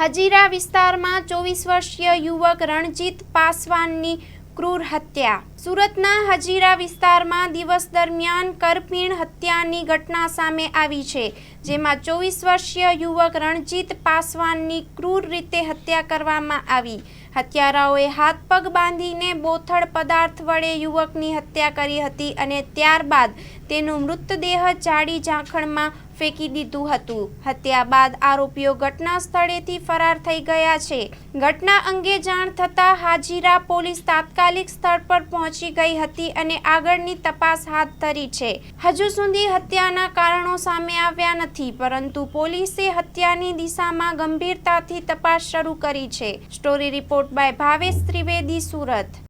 હજીરા વિસ્તારમાં ચોવીસ વર્ષીય યુવક રણજીત પાસવાનની ક્રૂર હત્યા. સુરતના હજીરા વિસ્તારમાં દિવસ દરમિયાન કરપીણ હત્યાની ઘટના સામે આવી છે, જેમાં ચોવીસ વર્ષીય યુવક રણજીત પાસવાનની ક્રૂર રીતે હત્યા કરવામાં આવી. હત્યારાઓએ હાથ પગ બાંધીને બોથડ પદાર્થ વડે યુવકની હત્યા કરી હતી અને ત્યારબાદ તેનો મૃતદેહ જાડી ઝાંખણમાં ફેંકી દીધું હતું. હત્યા બાદ આરોપીઓ ઘટના સ્થળેથી ફરાર થઈ ગયા છે. ઘટના અંગે જાણ થતાં હાજીરા પોલીસ તાત્કાલિક સ્થળ પર પહોંચી ગઈ હતી અને આગળની તપાસ હાથ ધરી છે. હજુ સુધી હત્યાના કારણો સામે આવ્યા નથી, પરંતુ પોલીસે હત્યાની દિશામાં ગંભીરતાથી તપાસ શરૂ કરી છે. Story report by Bhavesh Trivedi, Surat.